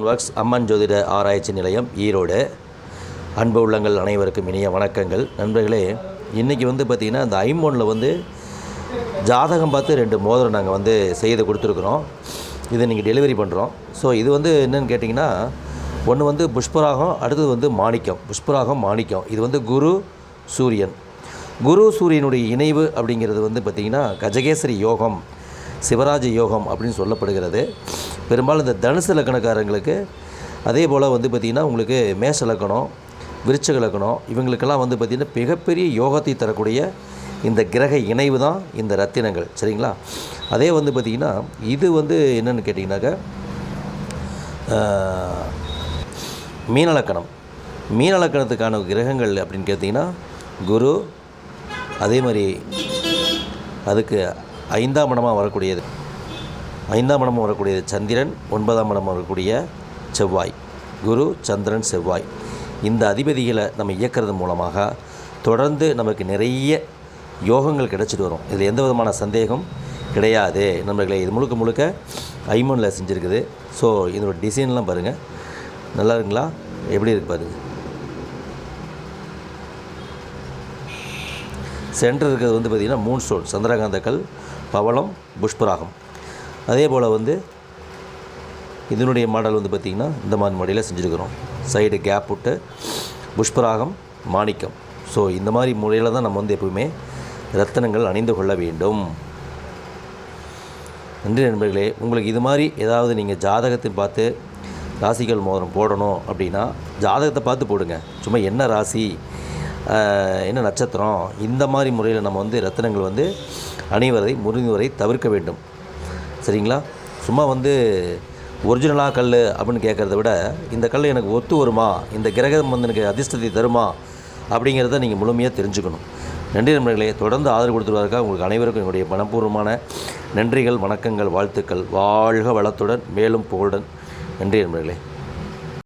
Works அம்மன் ஜோதிட ஆராய்ச்சி நிலையம் ஈரோடு அன்பு உள்ளங்கள் அனைவருக்கும் இனிய வணக்கங்கள். நண்பர்களே இன்றைக்கி வந்து பார்த்திங்கன்னா இந்த ஐம்போனில் வந்து ஜாதகம் பார்த்து ரெண்டு மோதிரம் நாங்கள் வந்து செய்து கொடுத்துருக்குறோம். இதை நீங்கள் டெலிவரி பண்ணுறோம் ஸோ இது வந்து என்னென்னு கேட்டிங்கன்னா ஒன்று வந்து புஷ்பராகம் அடுத்தது வந்து மாணிக்கம். புஷ்பராகம் மாணிக்கம். இது வந்து குரு சூரியன். குரு சூரியனுடைய இணைவு அப்படிங்கிறது வந்து பார்த்திங்கன்னா கஜகேசரி யோகம். சிவராஜ யோகம் அப்படின்னு சொல்லப்படுகிறது. பெரும்பாலும் இந்த தனுசு லக்கணக்காரங்களுக்கு அதே போல் வந்து பார்த்திங்கன்னா உங்களுக்கு மேச லக்கணம் விருச்சக லக்கணம் இவங்களுக்கெல்லாம் வந்து பார்த்திங்கன்னா மிகப்பெரிய யோகத்தை தரக்கூடிய இந்த கிரக இணைவு தான் இந்த ரத்தினங்கள். சரிங்களா? அதே வந்து பார்த்திங்கன்னா இது வந்து என்னென்னு கேட்டிங்கனாக்கா மீனலக்கணம் மீனலக்கணத்துக்கான கிரகங்கள் அப்படின்னு கேட்டிங்கன்னா குரு அதே மாதிரி அதுக்கு ஐந்தாம் இடமாக வரக்கூடியது. ஐந்தாம் இடமாக வரக்கூடியது சந்திரன் ஒன்பதாம் இடமாக வரக்கூடிய செவ்வாய். குரு சந்திரன் செவ்வாய். இந்த அதிபதிகளை நம்ம இயக்கிறது மூலமாக தொடர்ந்து நமக்கு நிறைய யோகங்கள் கிடைச்சிட்டு வரும். இதில் எந்த விதமான சந்தேகம் கிடையாது. நம்மளை இது முழுக்க முழுக்க ஐமோனில் செஞ்சுருக்குது. ஸோ இதோட டிசைன்லாம் பாருங்கள் நல்லா இருக்குங்களா? எப்படி இருக்கு பாருங்க. சென்டர் இருக்கிறது வந்து பார்த்திங்கன்னா மூன் ஸ்டோன் சந்திரகாந்தக்கல் பவளம் புஷ்பராகம். அதே போல் வந்து இதனுடைய மாடல் வந்து பார்த்திங்கன்னா இந்த மாதிரி மொழியில் செஞ்சுருக்கிறோம். சைடு கேப் விட்டு புஷ்பராகம் மாணிக்கம். ஸோ இந்த மாதிரி முறையில் தான் நம்ம வந்து எப்பவுமே ரத்தனங்கள் அணிந்து கொள்ள வேண்டும். நன்றி நண்பர்களே உங்களுக்கு இது மாதிரி ஏதாவது நீங்கள் ஜாதகத்தை பார்த்து ராசிகள் மோதிரம் போடணும் அப்படின்னா ஜாதகத்தை பார்த்து போடுங்க. சும்மா என்ன ராசி? என்ன நட்சத்திரம்? இந்த மாதிரி முறையில் நம்ம வந்து ரத்தினங்கள் வந்து அணிவதை முறிவதை தவிர்க்க வேண்டும். சரிங்களா? சும்மா வந்து ஒரிஜினலாக கல் அப்படின்னு கேட்குறத விட இந்த கல் எனக்கு ஒத்து வருமா? இந்த கிரகம் வந்து எனக்கு அதிர்ஷ்டத்தை தருமா? அப்படிங்கிறத நீங்கள் முழுமையாக தெரிஞ்சுக்கணும். நன்றி நண்பர்களே தொடர்ந்து ஆதரவு கொடுத்துருவாருக்கா உங்களுக்கு அனைவருக்கும் என்னுடைய மனப்பூர்வமான நன்றிகள் வணக்கங்கள் வாழ்த்துக்கள். வாழ்க வளத்துடன் மேலும் புகழுடன். நன்றி நண்பர்களே.